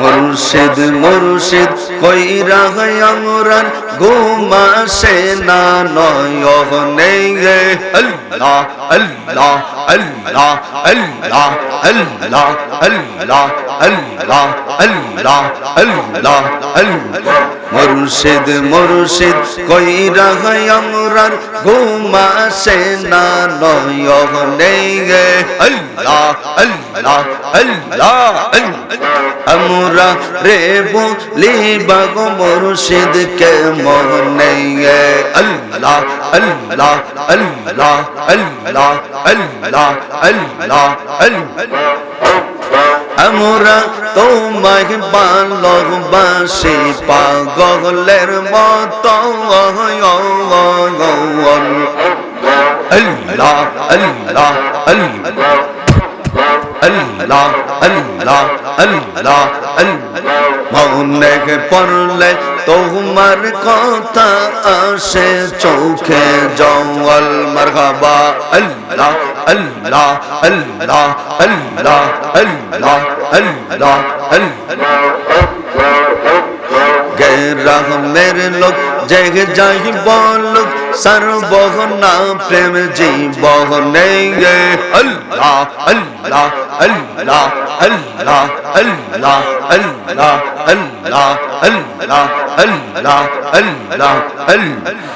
মুর্শিদ মুর্শিদ কইরা আমরান ঘুমাসে না নয়নে আল্লাহ আল্লাহ আল্লাহ আল্লাহ আল্লাহ আল্লাহ আল্লাহ আল্লাহ আল্লাহ আল্লাহ মুর্শিদ মুর্শিদ, কইরা আমরান ঘুমাসে না, নয়নে আল্লাহ আল্লাহ আল্লাহ আমরা রে বলি বাগ মুর্শিদ কে মনে আল্লাহ আল্লাহ আল্লাহ আল্লাহ আল্লাহ আল্লাহ আল্লাহ। আমরা তোমায় ভালোবাসি পাগলের মতো। আল্লাহ আল্লাহ আল্লাহ আল্লাহ আল্লাহ আল্লাহ। মনে পড়লে তোমার কথা আসে চোখে জঙ্গল, মারহাবা, আল্লাহ আল্লাহ আল্লাহ আল্লাহ আল্লাহ আল্লাহ গেরামের লোক, জেগে যাই বলুক সর্বহ না প্রেম জীবহ নেই আল্লাহ আল্লাহ আল্লাহ আল্লাহ আল্লাহ আল্লাহ আল্লাহ আল্লাহ আল্লাহ আল্লাহ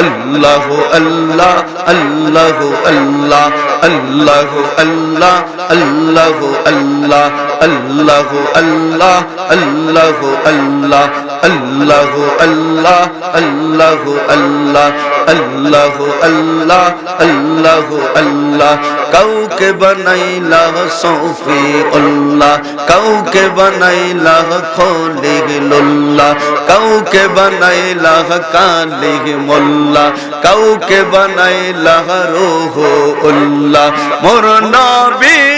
আল্লাহ আল্লাহ আল্লাহ আল্লাহ আল্লাহ আল্লাহ আল্লাহ আল্লাহ আল্লাহ আল্লাহ আল্লাহ আল্লাহ আল্লাহ আল্লাহ আল্লাহ আল্লাহ আল্লাহ আল্লাহ আল্লাহ আল্লাহ। কাউকে বানাইলা সৌফি উল্লাহ কাউকে বানাইলা খলিলুল্লাহ, কাউকে বানাইলা কালিহ মোল্লা কাউকে বানাইলা হো উল্লাহ। মোর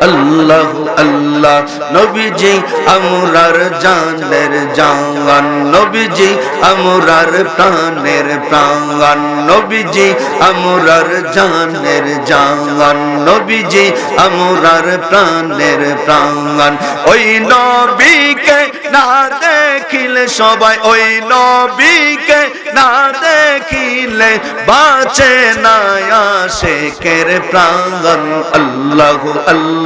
আল্লাহ নবীজি আমরার জানের জান নবীজি আমরার প্রাণের প্রাণ নবীজি আমরার জানের জান নবীজি আমরার প্রাণের প্রাণ ওই নবীকে না দেখিলে সবাই, ওই নবীকে না দেখিলে বাঁচে না আশেকের প্রাণ আল্লাহ আল্লাহ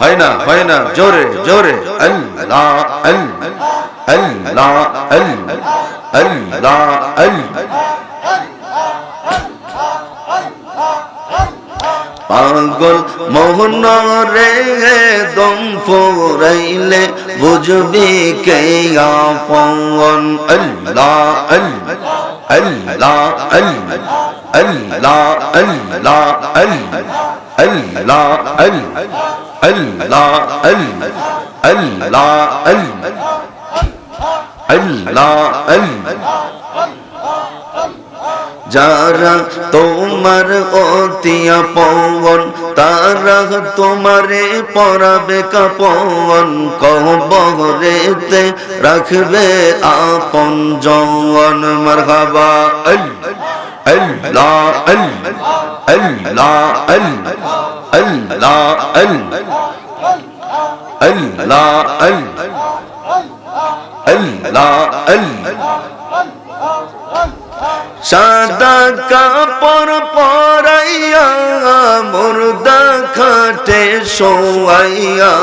হয় না হয় না, জোরে জোরে, আল্লাহ আল্লাহ আল্লাহ পাগল মোহন রে দম ফুরাইলে বুঝ বুঝবি কে আপন? আল্লাহ আল্লাহ আল্লাহ আল্লাহ আল্লাহ আল্লাহ আল্লাহ। আল্লাহ আল্লাহ যারা তোমার অতিয়া পবন তারা তোমারে পরাবে কাপন। কবরেতে রাখবে আপন জওয়ান মারহাবা। আল্লাহ আল্লাহ আল্লাহ আল্লাহ। আল্লাহ আল্লাহ আল্লাহ। সাদা কাপড় পরাইয়া, মুর্দা খাটে শোয়াইয়া,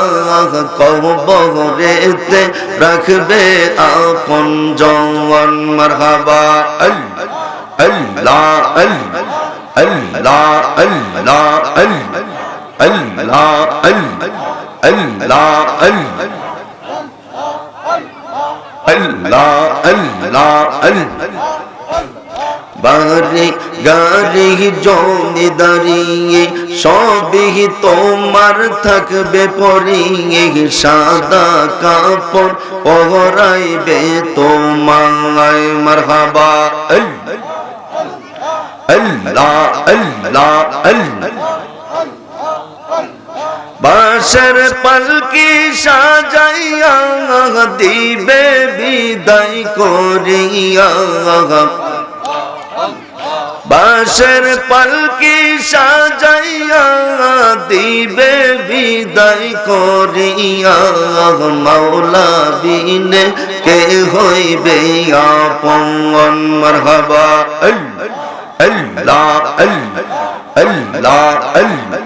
কবরেতে রাখবে আপন জওয়ান, মারহাবা। আল্লাহ আল্লাহ আল্লাহ আল্লাহ আল্লাহ। আল্লাহ আল্লাহ আল্লাহ। আল্লাহ বাড়ি গাড়ি জমিদারিয়ে সবই তোমার থাকবে পরিয়ে, সাদা কাপড় পহরাইবে তোমায়, মারহাবা। আল্লাহ আল্লাহ আল্লাহ। বাসর পলকি সাজাইয়া দিবে বিদায় করিয়া। বাসের পালকি সাজাইয়া দিবে বিদায় করিয়া। মাওলা বিনে কে হইবে আপন মারহাবা। আল্লাহ আল্লাহ আল্লাহ আল্লাহ।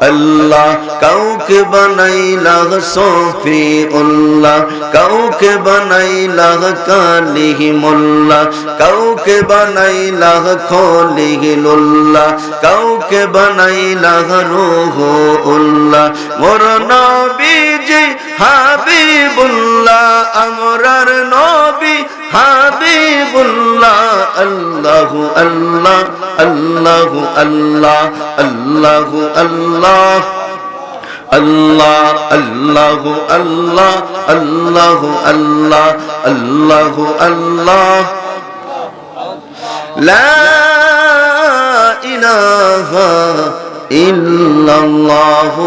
আল্লাহ কাউকে বানাইলা সফি উল্লাহ কাউকে বানাইলা কালিহি মোল্লা কাউকে বানাইলা খলিহিলুল্লাহ কাউকে বানাইলা রোহ উল্লাহ মোর নবীজি হাবিবুল্লাহ, আমরার নবী হাবিবুল্লাহ, আল্লাহু আল্লাহ আল্লাহু আল্লাহ আল্লাহু আল্লাহ আল্লাহ, আল্লাহু আল্লাহ আল্লাহু আল্লাহ আল্লাহু আল্লাহ। লা ইলাহা ইল্লাল্লাহু